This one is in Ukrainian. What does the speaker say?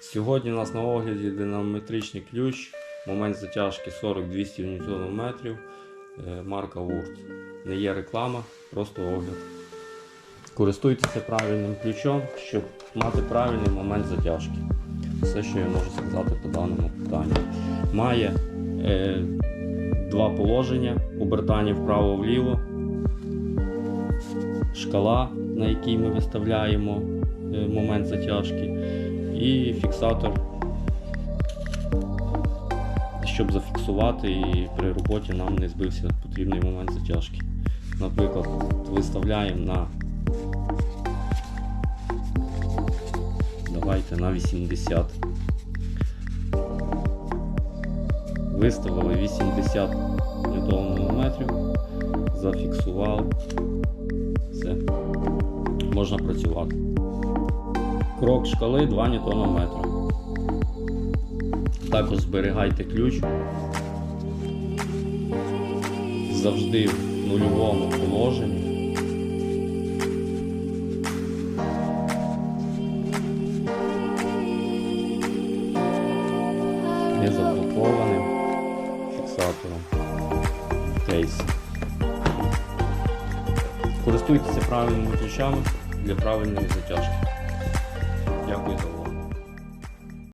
Сьогодні у нас на огляді динамометричний ключ, момент затяжки 40-200 Нм, е, марка Wurth. Не є реклама, просто огляд. Користуйтеся правильним ключом, щоб мати правильний момент затяжки. Все, що я можу сказати по даному питанню. Має е, два положення: обертання вправо-вліво, шкала, на якій ми виставляємо е, момент затяжки, і фіксатор, щоб зафіксувати і при роботі нам не збився потрібний момент затяжки. Наприклад, виставляємо на давайте на 80. Виставили 80 ньютон-метрів, зафіксували. Все. Можна працювати. Крок шкали 2 Нм. Також зберігайте ключ. Завжди в нульовому положенні. Не заблокованим фіксатором кейс. Користуйтеся правильними ключами для правильної затяжки.